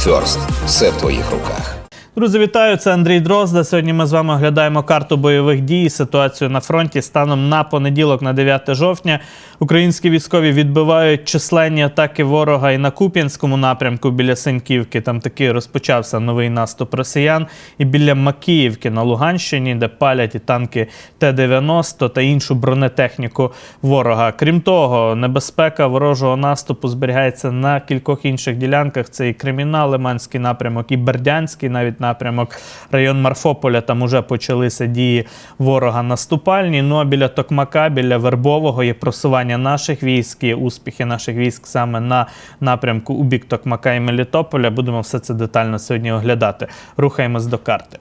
Ферст. Все в твоїх руках. Друзі, вітаю! Це Андрій Дрозда. Сьогодні ми з вами оглядаємо карту бойових дій, ситуацію на фронті. Станом на понеділок, на 9 жовтня, українські військові відбивають численні атаки ворога і на Куп'янському напрямку біля Синьківки. Там таки розпочався новий наступ росіян. І біля Макіївки на Луганщині, де палять і танки Т-90 та іншу бронетехніку ворога. Крім того, небезпека ворожого наступу зберігається на кількох інших ділянках. Це і Креміна, Лиманський напрямок, і Бердянський навіть напрямок, район Марфополя. Там уже почалися дії ворога наступальні. Ну а біля Токмака, біля Вербового є просування наших військ, є успіхи наших військ саме на напрямку у бік Токмака і Мелітополя. Будемо все це детально сьогодні оглядати. Рухаємось до карти.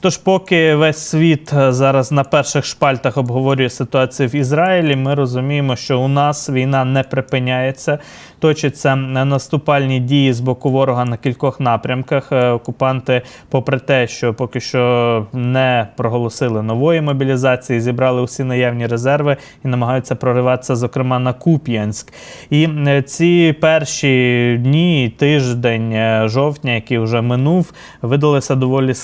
Тож, поки весь світ е, зараз на перших шпальтах обговорює ситуацію в Ізраїлі, ми розуміємо, що у нас війна не припиняється. Точаться наступальні дії з боку ворога на кількох напрямках. Е, Окупанти, попри те, що поки що не проголосили нової мобілізації, зібрали усі наявні резерви і намагаються прориватися, зокрема на Куп'янськ. І е, ці перші дні, тиждень жовтня, який вже минув, видалися доволі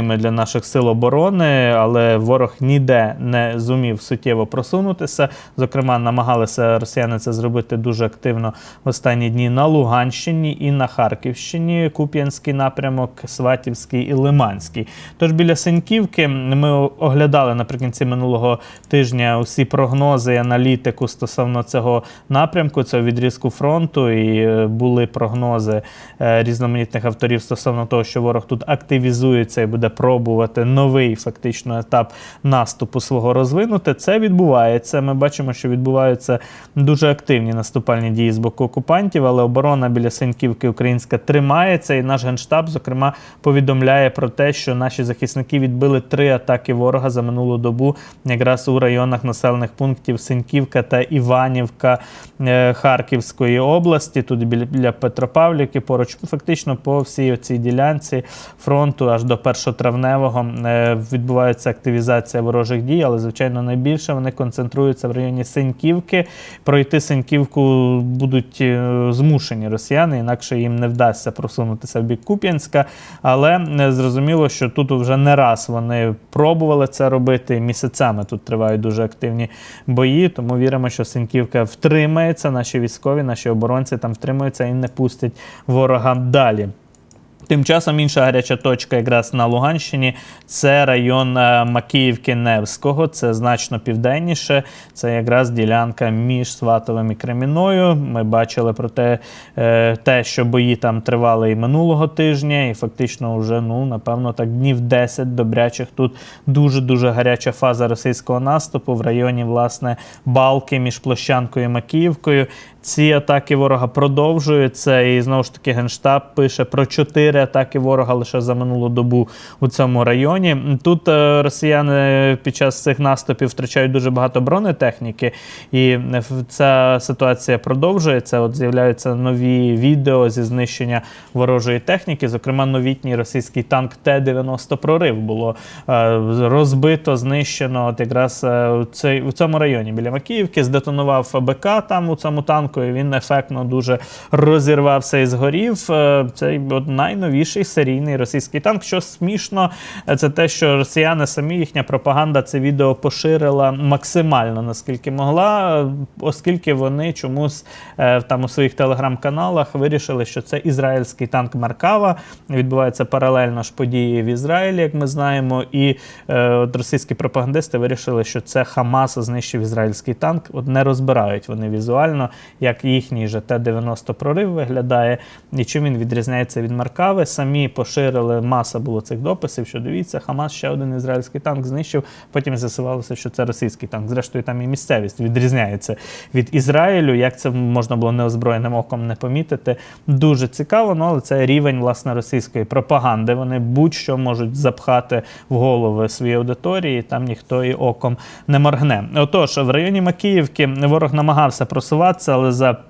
складними для наших сил оборони, але ворог ніде не зумів суттєво просунутися. Зокрема, намагалися росіяни це зробити дуже активно в останні дні на Луганщині і на Харківщині, Куп'янський напрямок, Сватівський і Лиманський. Тож біля Синьківки ми оглядали наприкінці минулого тижня усі прогнози і аналітику стосовно цього напрямку, цього відрізку фронту. І е, були прогнози е, різноманітних авторів стосовно того, що ворог тут активізується і буде пробувати новий фактично етап наступу свого розвинути. Це відбувається. Ми бачимо, що відбуваються дуже активні наступальні дії з боку окупантів, але оборона біля Синьківки Українська тримається, і наш генштаб, зокрема, повідомляє про те, що наші захисники відбили три атаки ворога за минулу добу, якраз у районах населених пунктів Синьківка та Іванівка е, Харківської області. Тут біля Петропавлівки, поруч фактично по всій оцій ділянці фронту аж до 1 травневого е, відбувається активізація ворожих дій, але, звичайно, найбільше вони концентруються в районі Синьківки. Пройти Синьківку будуть е, змушені росіяни, інакше їм не вдасться просунутися в бік Куп'янська. Але е, зрозуміло, що тут вже не раз вони пробували це робити. Місяцями тут тривають дуже активні бої. Тому віримо, що Синьківка втримається. Наші військові, наші оборонці там втримуються і не пустять ворога далі. Тим часом інша гаряча точка якраз на Луганщині це район е, Макіївки Невського. Це значно південніше. Це якраз ділянка між Сватовим і Креміною. Ми бачили про те, е, те, що бої там тривали і минулого тижня, і фактично вже ну напевно так днів 10 добрячих. Тут дуже дуже гаряча фаза російського наступу в районі власне Балки між Площанкою і Макіївкою. Ці атаки ворога продовжуються, і знову ж таки генштаб пише про чотири атаки ворога лише за минулу добу у цьому районі. Тут е, росіяни під час цих наступів втрачають дуже багато бронетехніки, і ця ситуація продовжується. От з'являються нові відео зі знищення ворожої техніки. Зокрема, новітній російський танк Т-90 прорив було е, розбито, знищено. От якраз е, у цьому районі біля Макіївки здетонував ФБК там у цьому танку. І Він ефектно дуже розірвався і згорів. Е, Цей найновіший серійний російський танк. Що смішно, е, це те, що росіяни самі їхня пропаганда це відео поширила максимально наскільки могла, е, оскільки вони чомусь там у своїх телеграм-каналах вирішили, що це ізраїльський танк Маркава. Відбуваються паралельно ж події в Ізраїлі, як ми знаємо, і от російські пропагандисти вирішили, що це Хамас знищив ізраїльський танк. От не розбирають вони візуально, як їхній же Т-90 прорив виглядає і чим він відрізняється від Маркави. Самі поширили маса було цих дописів, що дивіться, Хамас ще один ізраїльський танк знищив. Потім з'ясувалося, що це російський танк. Зрештою, там і місцевість відрізняється від Ізраїлю. Як це можна було неозброєним оком не помітити? Дуже цікаво, ну але це рівень власне російської пропаганди. Вони будь-що можуть запхати в голови своєї аудиторії, там ніхто і оком не моргне. Отож, в районі Макіївки ворог намагався просуватися, але за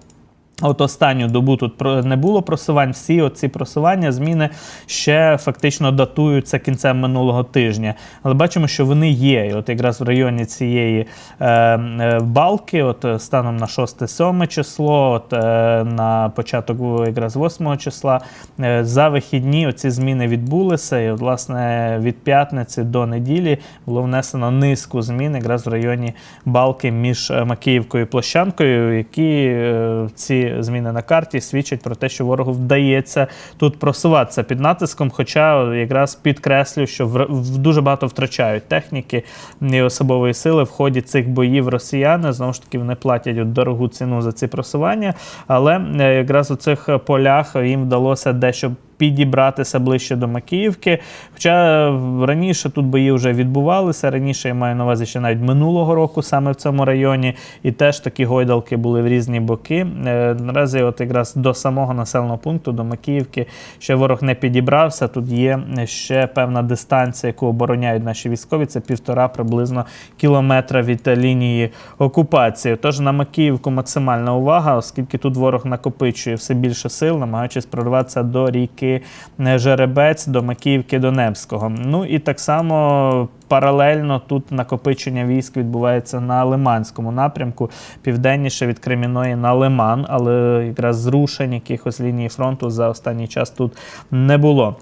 От останню добу тут не було просувань. Всі оці просування, зміни ще фактично датуються кінцем минулого тижня. Але бачимо, що вони є. І от якраз в районі цієї е, е, балки, от станом на 6-7 число, от е, на початок якраз 8 числа, е, за вихідні оці зміни відбулися. І, от, власне, від п'ятниці до неділі було внесено низку змін якраз в районі балки між е, Макіївкою і Площанкою, які е, ці зміни на карті свідчать про те, що ворогу вдається тут просуватися під натиском. Хоча якраз підкреслю, що в, дуже багато втрачають техніки і особової сили в ході цих боїв росіяни. Знову ж таки, вони платять дорогу ціну за ці просування. Але е, якраз у цих полях їм вдалося дещо підібратися ближче до Макіївки. Хоча е, раніше тут бої вже відбувалися. Раніше я маю на увазі ще навіть минулого року, саме в цьому районі, і теж такі гойдалки були в різні боки. Е, Наразі, от якраз до самого населеного пункту, до Макіївки, ще ворог не підібрався. Тут є ще певна дистанція, яку обороняють наші військові. Це півтора приблизно кілометра від лінії окупації. Тож на Макіївку максимальна увага, оскільки тут ворог накопичує все більше сил, намагаючись прорватися до ріки е, Жеребець, до Макіївки до Невського. Ну і так само. Паралельно тут накопичення військ відбувається на Лиманському напрямку, південніше від Креміної на Лиман, але якраз зрушень якихось лінії фронту за останній час тут не було.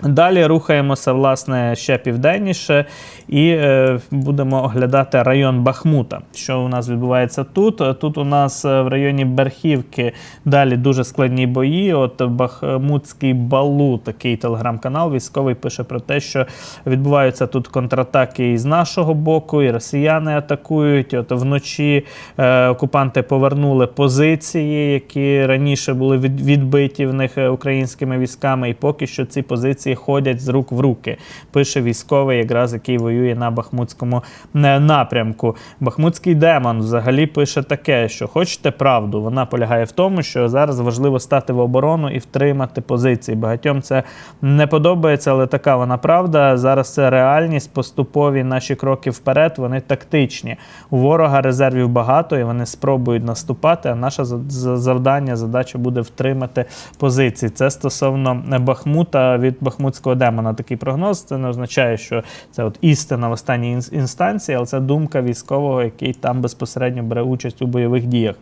Далі рухаємося власне ще південніше і е, будемо оглядати район Бахмута. Що у нас відбувається тут? Тут у нас е, в районі Берхівки далі дуже складні бої. От Бахмутський балу, такий телеграм-канал військовий пише про те, що відбуваються тут контратаки із нашого боку, і росіяни атакують. От вночі е, окупанти повернули позиції, які раніше були відбиті в них е, українськими військами, і поки що ці позиції ходять з рук в руки. Пише військовий, якраз який воює на Бахмутському е, напрямку. Бахмутський демон взагалі пише таке, що хочете правду. Вона полягає в тому, що зараз важливо стати в оборону і втримати позиції. Багатьом це не подобається, але така вона правда. Зараз це реальність, поступові наші кроки вперед. Вони тактичні. У ворога резервів багато, і вони спробують наступати. А наше за- за- завдання, задача буде втримати позиції. Це стосовно Бахмута від Бахмутського демона. Такий прогноз. Це не означає, що це от істина в останній інстанції, але це думка військового, який там безпосередньо бере участь у бойових діях.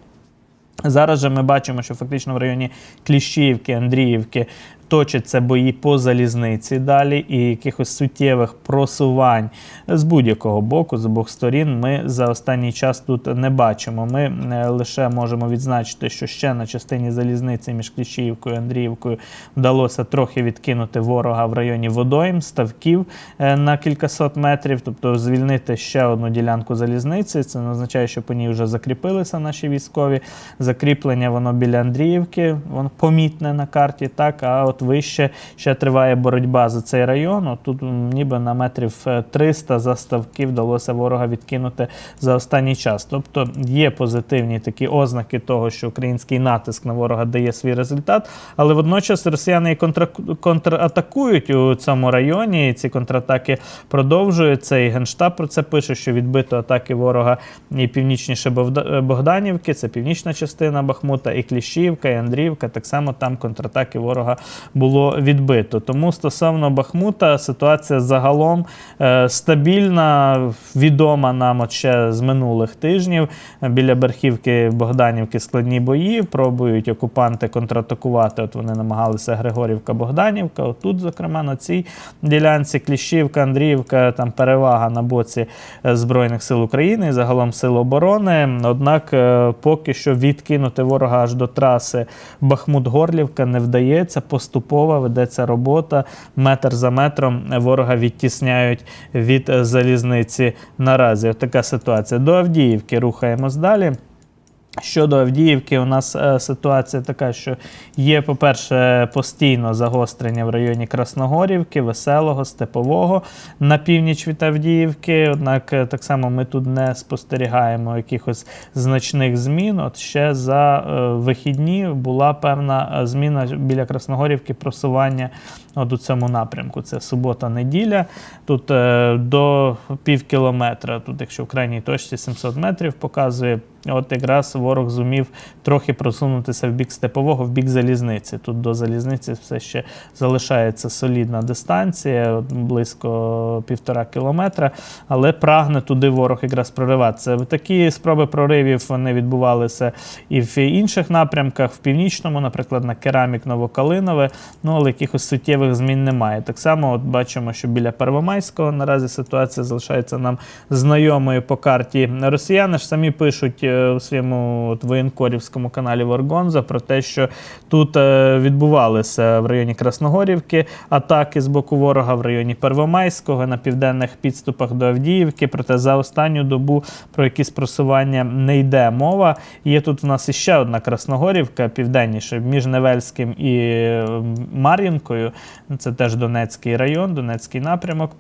Зараз же ми бачимо, що фактично в районі Кліщіївки, Андріївки точаться бої по залізниці далі, і якихось суттєвих просувань з будь-якого боку, з обох сторін, ми за останній час тут не бачимо. Ми е, лише можемо відзначити, що ще на частині залізниці між Кліщіївкою і Андріївкою вдалося трохи відкинути ворога в районі водойм, ставків е, на кількасот метрів, тобто звільнити ще одну ділянку залізниці. Це не означає, що по ній вже закріпилися наші військові. Закріплення воно біля Андріївки, воно помітне на карті, так, а от вище ще триває боротьба за цей район. От тут ніби на метрів е, 300 за ставки вдалося ворога відкинути за останній час. Тобто є позитивні такі ознаки того, що український натиск на ворога дає свій результат, але водночас росіяни і контра... контратакують у цьому районі. І ці контратаки продовжуються. І Генштаб про це пише, що відбито атаки ворога і північніше Богданівки, це північна частина Бахмута, і Кліщівка, і Андріївка. Так само там контратаки ворога було відбито. Тому стосовно Бахмута ситуація загалом е, стабільна, відома нам от ще з минулих тижнів. Біля Берхівки Богданівки складні бої. Пробують окупанти контратакувати. От вони намагалися Григорівка, Богданівка. От тут, зокрема, на цій ділянці Кліщівка, Андріївка, там перевага на боці е, Збройних сил України і загалом сил оборони. Однак е, поки що відкинути ворога аж до траси Бахмут-Горлівка не вдається. Поступово ведеться робота. Метр за метром ворога відтісняють від залізниці наразі. Така ситуація. До Авдіївки рухаємось далі. Щодо Авдіївки, у нас е, ситуація така, що є, по-перше, постійно загострення в районі Красногорівки, Веселого, Степового на північ від Авдіївки. Однак е, так само ми тут не спостерігаємо якихось значних змін. От ще за е, вихідні була певна зміна біля Красногорівки просування от у цьому напрямку. Це субота-неділя. Тут е, до пів кілометра, тут, якщо в крайній точці 700 метрів показує от якраз ворог зумів трохи просунутися в бік степового, в бік залізниці. Тут до залізниці все ще залишається солідна дистанція, близько півтора кілометра, але прагне туди ворог якраз прориватися. Такі спроби проривів вони відбувалися і в інших напрямках, в північному, наприклад, на керамік Новокалинове, ну але якихось суттєвих змін немає. Так само от бачимо, що біля Первомайського наразі ситуація залишається нам знайомою по карті. Росіяни ж самі пишуть е, у своєму от, воєнкорівському каналі Варгонза про те, що тут е, відбувалися в районі Красногорівки атаки з боку ворога в районі Первомайського на південних підступах до Авдіївки. Проте за останню добу про якісь просування не йде мова. Є тут в нас іще одна Красногорівка, південніше, між Невельським і Мар'їнкою. Це теж Донецький район, Донецький напрямок.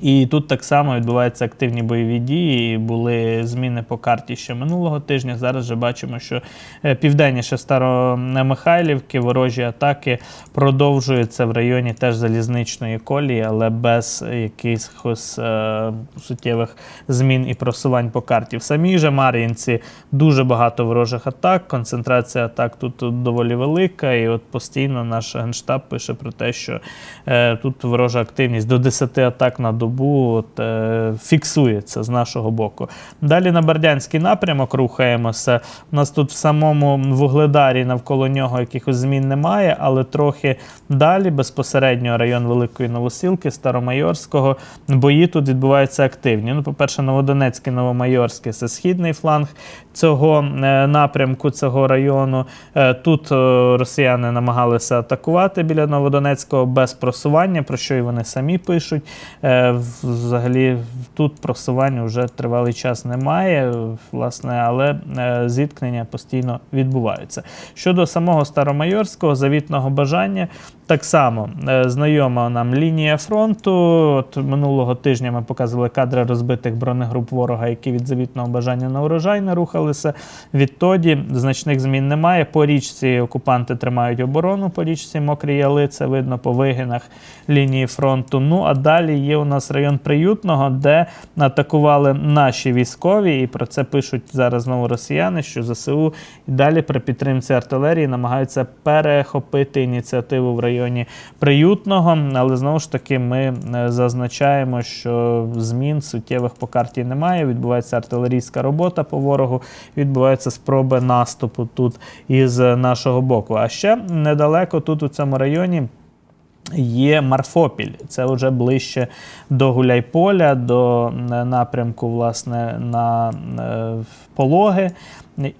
І тут так само відбуваються активні бойові дії. Були зміни по карті ще минулого тижня. Зараз вже бачимо, що е, південніше Старомихайлівки ворожі атаки продовжуються в районі теж залізничної колії, але без якихось е, суттєвих змін і просувань по карті. В самій же Мар'їнці дуже багато ворожих атак. Концентрація атак тут доволі велика. І от постійно наш генштаб пише про те, що е, тут ворожа активність до 10 атак на добу от, е, фіксується з нашого боку. Далі на Бердянський напрямок рухаємося. У нас тут в самому Вугледарі навколо нього якихось змін немає, але трохи далі, безпосередньо район Великої Новосілки, Старомайорського, бої тут відбуваються активні. Ну, по-перше, Новодонецький, Новомайорський це східний фланг цього е, напрямку, цього району. Е, Тут е, росіяни намагалися атакувати біля Новодонецького без просування, про що і вони самі пишуть. Взагалі тут просування вже тривалий час немає, власне, але зіткнення постійно відбуваються. Щодо самого Старомайорського завітного бажання, так само е, знайома нам лінія фронту. От минулого тижня ми показували кадри розбитих бронегруп ворога, які від завітного бажання на урожай не рухалися. Відтоді значних змін немає. По річці окупанти тримають оборону, по річці Мокрі Яли, це видно по вигинах лінії фронту. Ну а далі є у нас район Приютного, де атакували наші військові, і про це пишуть зараз знову росіяни, що ЗСУ і далі при підтримці артилерії намагаються перехопити ініціативу в районі Приютного. Але знову ж таки ми е, зазначаємо, що змін суттєвих по карті немає. Відбувається артилерійська робота по ворогу, відбуваються спроби наступу тут із нашого боку. А ще недалеко тут у цьому районі. Є Марфопіль, це вже ближче до Гуляйполя, до напрямку власне на е, пологи.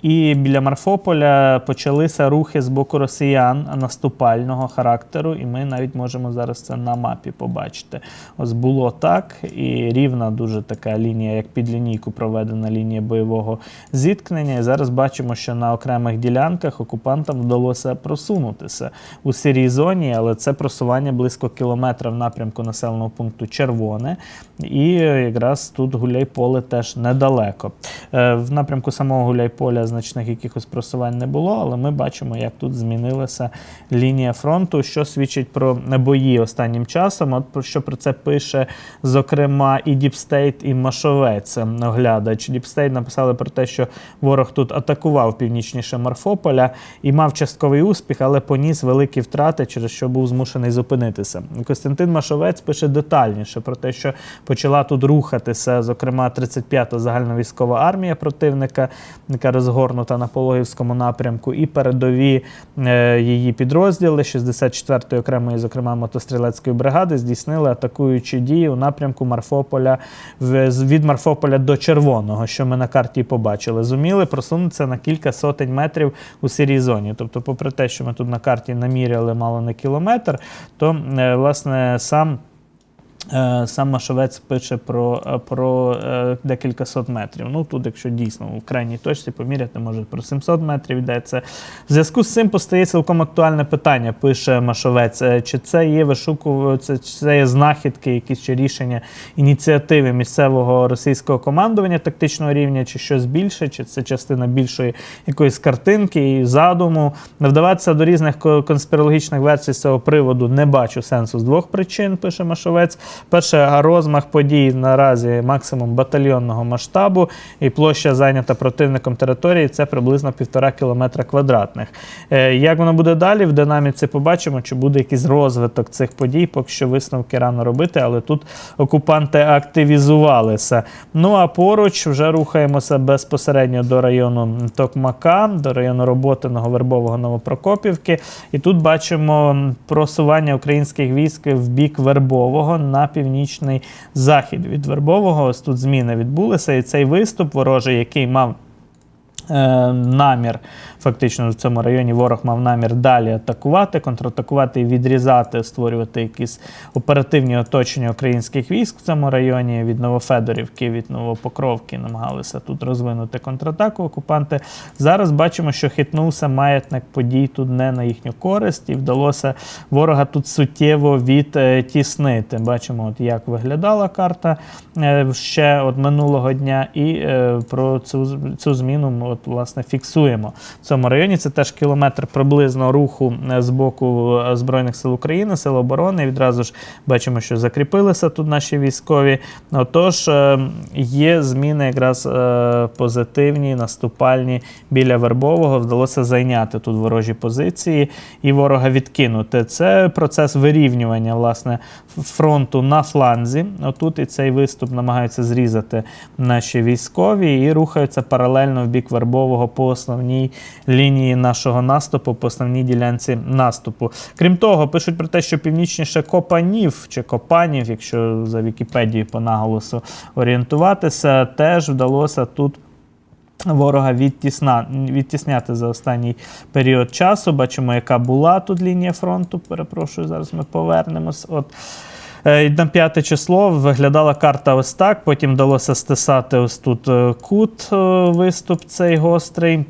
І біля Марфополя почалися рухи з боку росіян наступального характеру, і ми навіть можемо зараз це на мапі побачити. Ось було так, і рівна дуже така лінія, як під лінійку проведена лінія бойового зіткнення. І зараз бачимо, що на окремих ділянках окупантам вдалося просунутися у сірій зоні, але це просування близько кілометра в напрямку населеного пункту Червоне. І якраз тут Гуляйполе теж недалеко. Е, В напрямку самого Гуляйполя значних якихось просувань не було, але ми бачимо, як тут змінилася лінія фронту, що свідчить про бої останнім часом. От про що про це пише, зокрема, і Діпстейт, і Машовець оглядач. Діпстейт написали про те, що ворог тут атакував північніше Марфополя і мав частковий успіх, але поніс великі втрати, через що був змушений зупинитися. Костянтин Машовець пише детальніше про те, що почала тут рухатися, зокрема, 35-та загальновійськова армія противника, яка розгорнута на Пологівському напрямку, і передові е, її підрозділи 64-ї окремої, зокрема мотострілецької бригади, здійснили атакуючі дії у напрямку Марфополя від Марфополя до Червоного, що ми на карті побачили. Зуміли просунутися на кілька сотень метрів у сірій зоні. Тобто, попри те, що ми тут на карті наміряли мало не кілометр, то е, власне сам. Е, Сам Машовець пише про, е, про е, декілька сот метрів. Ну тут, якщо дійсно в крайній точці поміряти, може про 700 метрів йдеться. В зв'язку з цим постає цілком актуальне питання, пише Машовець. Чи це є вишуку, чи це є знахідки, якісь чи рішення ініціативи місцевого російського командування тактичного рівня, чи щось більше, чи це частина більшої якоїсь картинки і задуму. Не вдаватися до різних ко- конспірологічних версій з цього приводу не бачу сенсу з двох причин, пише Машовець. Перше, розмах подій наразі максимум батальйонного масштабу, і площа зайнята противником території це приблизно півтора кілометра квадратних. Е, Як воно буде далі? В динаміці побачимо, чи буде якийсь розвиток цих подій. Поки що висновки рано робити, але тут окупанти активізувалися. Ну а поруч вже рухаємося безпосередньо до району Токмака, до району Роботиного, Вербового, Новопрокопівки. І тут бачимо просування українських військ в бік Вербового на північний захід від Вербового. Ось тут зміни відбулися, і цей виступ ворожий, який мав. Е, Намір фактично в цьому районі ворог мав намір далі атакувати, контратакувати і відрізати, створювати якісь оперативні оточення українських військ в цьому районі від Новофедорівки, від Новопокровки намагалися тут розвинути контратаку. Окупанти зараз бачимо, що хитнувся маятник подій тут не на їхню користь, і вдалося ворога тут суттєво відтіснити. Бачимо, от як виглядала карта е, ще от минулого дня, і е, про цю, цю зміну от, власне фіксуємо в цьому районі. Це теж кілометр приблизно руху е, з боку е, Збройних сил України, сил оборони. І відразу ж бачимо, що закріпилися тут наші військові. Отож, е, є зміни якраз позитивні, наступальні біля Вербового. Вдалося зайняти тут ворожі позиції і ворога відкинути. Це процес вирівнювання власне фронту на фланзі. Отут і цей виступ намагаються зрізати наші військові і рухаються паралельно в бік Вербового по основній лінії нашого наступу, по основній ділянці наступу. Крім того, пишуть про те, що північніше Копанів чи Копанів, якщо за Вікіпедією по наголосу орієнтуватися, теж вдалося тут. Ворога відтісна, відтісняти за останній період часу. Бачимо, яка була тут лінія фронту. Перепрошую, зараз ми повернемось. От на п'яте число виглядала карта ось так. Потім вдалося стисати ось тут е, кут, е, виступ цей гострий.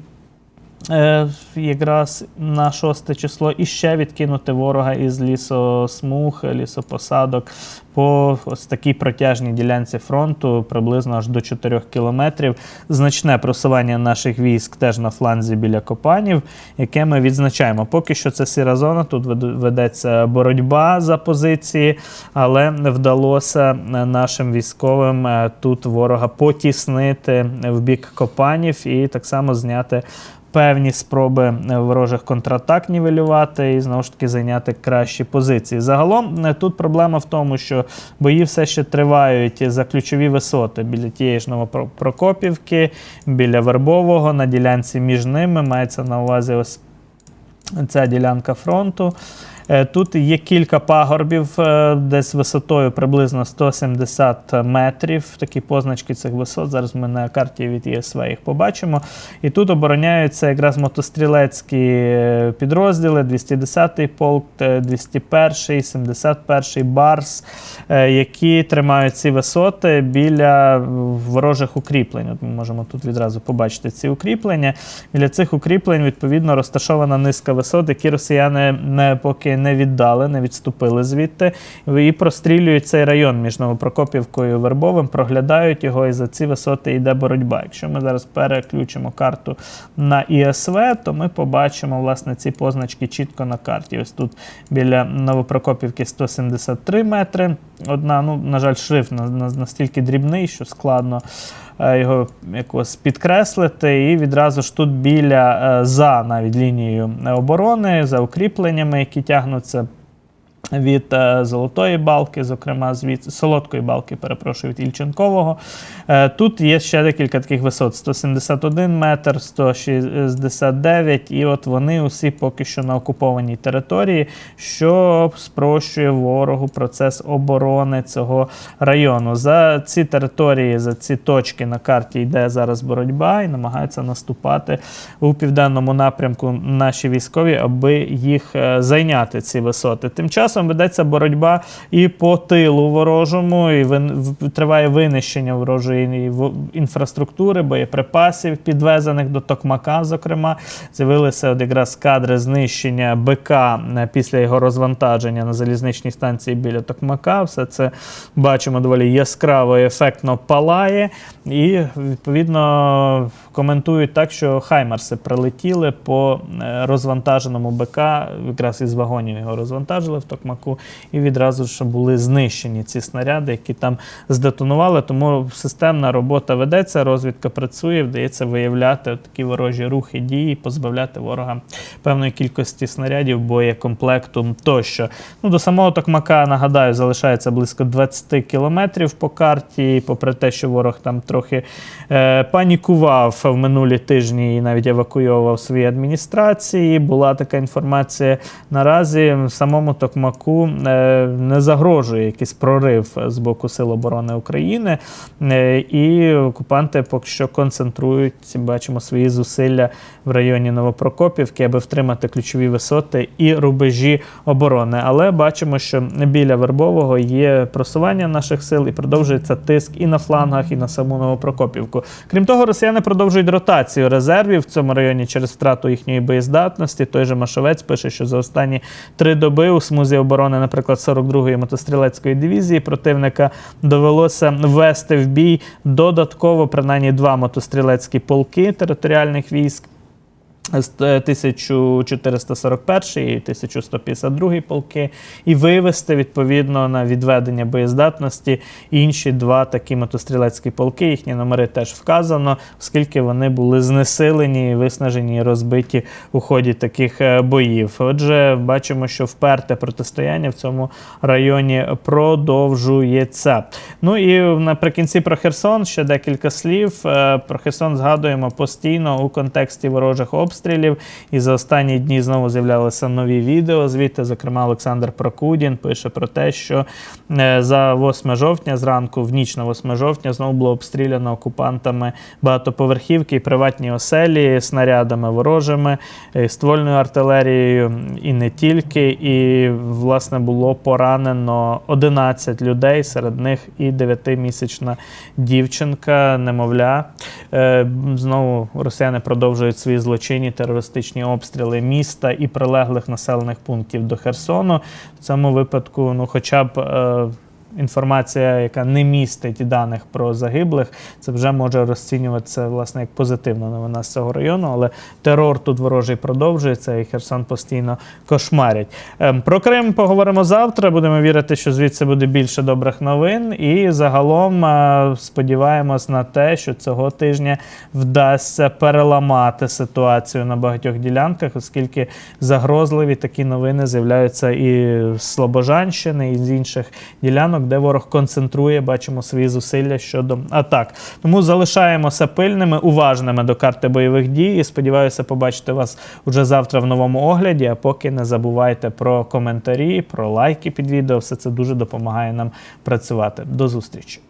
Е, якраз на шосте число і ще відкинути ворога із лісосмуг, лісопосадок по ось такій протяжній ділянці фронту, приблизно аж до 4 кілометрів. Значне просування наших військ теж на фланзі біля Копанів, яке ми відзначаємо. Поки що це сіра зона, тут ведеться боротьба за позиції, але вдалося нашим військовим е, тут ворога потіснити в бік Копанів і так само зняти певні спроби е, ворожих контратак нівелювати і знову ж таки зайняти кращі позиції. Загалом е, тут проблема в тому, що бої все ще тривають за ключові висоти біля тієї ж Новопрокопівки, біля Вербового, на ділянці між ними мається на увазі ось ця ділянка фронту. Е, Тут є кілька пагорбів, е, десь висотою приблизно 170 метрів. Такі позначки цих висот. Зараз ми на карті від ЄСВ їх побачимо. І тут обороняються якраз мотострілецькі е, підрозділи: 210-й полк, е, 201-й, 71-й Барс, які тримають ці висоти біля ворожих укріплень. От ми можемо тут відразу побачити ці укріплення. Біля цих укріплень, відповідно, розташована низка висот, які росіяни не поки не віддали, не відступили звідти і прострілюють цей район між Новопрокопівкою і Вербовим, проглядають його, і за ці висоти йде боротьба. Якщо ми зараз переключимо карту на ІСВ, то ми побачимо власне ці позначки чітко на карті. Ось тут біля Новопрокопівки 173 метри. Одна, ну, на жаль, шрифт на- на- настільки дрібний, що складно його якось підкреслити. І відразу ж тут біля е, за навіть лінією оборони, за укріпленнями, які тягнуться. Від е, Золотої балки, зокрема, звідси Солодкої балки, перепрошую, від Ільченкового. Е, тут є ще декілька таких висот: 171 метр, 169, і от вони усі поки що на окупованій території, що спрощує ворогу процес оборони цього району. За ці території, за ці точки на карті йде зараз боротьба і намагаються наступати у південному напрямку наші військові, аби їх е, зайняти ці висоти. Тим часом ведеться боротьба і по тилу ворожому, і триває винищення ворожої інфраструктури, боєприпасів, підвезених до Токмака. Зокрема, з'явилися от якраз кадри знищення БК е, після його розвантаження на залізничній станції біля Токмака. Все це бачимо доволі яскраво і ефектно палає. І відповідно коментують так, що Хаймарси прилетіли по е, розвантаженому БК, якраз із вагонів його розвантажили в Токмаку. Токмаку, і відразу ж були знищені ці снаряди, які там здетонували. Тому системна робота ведеться, розвідка працює, вдається виявляти такі ворожі рухи, дії, позбавляти ворога певної кількості снарядів, боєкомплекту тощо. Ну, до самого Токмака, нагадаю, залишається близько 20 кілометрів по карті. Попри те, що ворог там трохи е, панікував в минулі тижні і навіть евакуйовував свої адміністрації. Була така інформація. Наразі самому Токмаку е, не загрожує якийсь прорив з боку Сил оборони України. Е, і окупанти поки що концентрують, бачимо, свої зусилля в районі Новопрокопівки, аби втримати ключові висоти і рубежі оборони. Але бачимо, що біля Вербового є просування наших сил і продовжується тиск і на флангах, і на саму Новопрокопівку. Крім того, росіяни продовжують ротацію резервів в цьому районі через втрату їхньої боєздатності. Той же Машовець пише, що за останні три доби у смузі оборони, наприклад, 42-ї мотострілецької дивізії противника довелося ввести в бій додатково принаймні два мотострілецькі полки територіальних військ. З, е, 1441 і 1152 полки, і вивести відповідно на відведення боєздатності інші два такі мотострілецькі полки. Їхні номери теж вказано, оскільки вони були знесилені, виснажені і розбиті у ході таких е, боїв. Отже, бачимо, що вперте протистояння в цьому районі продовжується. Ну і наприкінці про Херсон ще декілька слів. Е, Про Херсон згадуємо постійно у контексті ворожих обстрілів. І за останні дні знову з'являлися нові відео. Звідти, зокрема, Олександр Прокудін пише про те, що е, за 8 жовтня, зранку, в ніч на 8 жовтня, знову було обстріляно окупантами багатоповерхівки і приватні оселі снарядами ворожими, е, ствольною артилерією і не тільки. І, власне, було поранено 11 людей, серед них і 9-місячна дівчинка, немовля. Е, Знову росіяни продовжують свої злочинні терористичні обстріли міста і прилеглих населених пунктів до Херсону. В цьому випадку, ну, хоча б. Інформація, яка не містить даних про загиблих, це вже може розцінюватися власне як позитивна новина з цього району, але терор тут ворожий продовжується, і Херсон постійно кошмарять. Ем, Про Крим поговоримо завтра. Будемо вірити, що звідси буде більше добрих новин. І загалом е, сподіваємось на те, що цього тижня вдасться переламати ситуацію на багатьох ділянках, оскільки загрозливі такі новини з'являються і з Слобожанщини, і з інших ділянок, де ворог концентрує, бачимо свої зусилля щодо атак. Тому залишаємося пильними, уважними до карти бойових дій. І сподіваюся побачити вас уже завтра в новому огляді. А поки не забувайте про коментарі, про лайки під відео. Все це дуже допомагає нам працювати. До зустрічі.